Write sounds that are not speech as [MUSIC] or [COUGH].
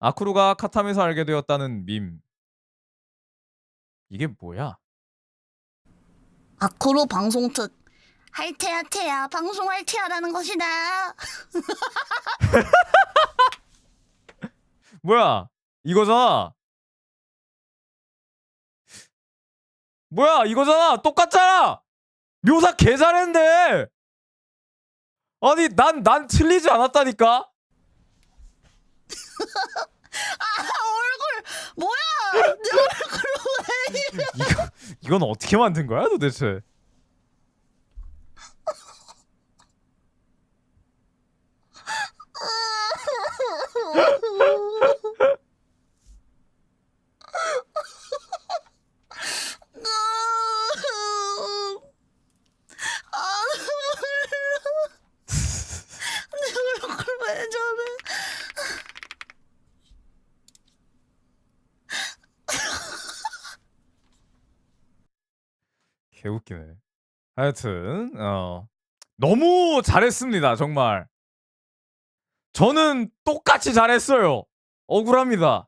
아쿠루가 카탐에서 알게 되었다는 밈. 이게 뭐야? 아쿠루 방송 특 할테야 테야 방송 할 테야라는 것이다. [LAUGHS] 뭐야? 이거잖아. 뭐야? 이거잖아. 똑같잖아. 묘사 개 잘했는데. 아니 난 난 틀리지 않았다니까. 아 얼굴 뭐야? 내 얼굴로 왜? [LAUGHS] 이거 이건 어떻게 만든 거야 도대체? [LAUGHS] 개 웃기네. 하여튼 어 너무 잘했습니다 정말. 저는 똑같이 잘했어요. 억울합니다.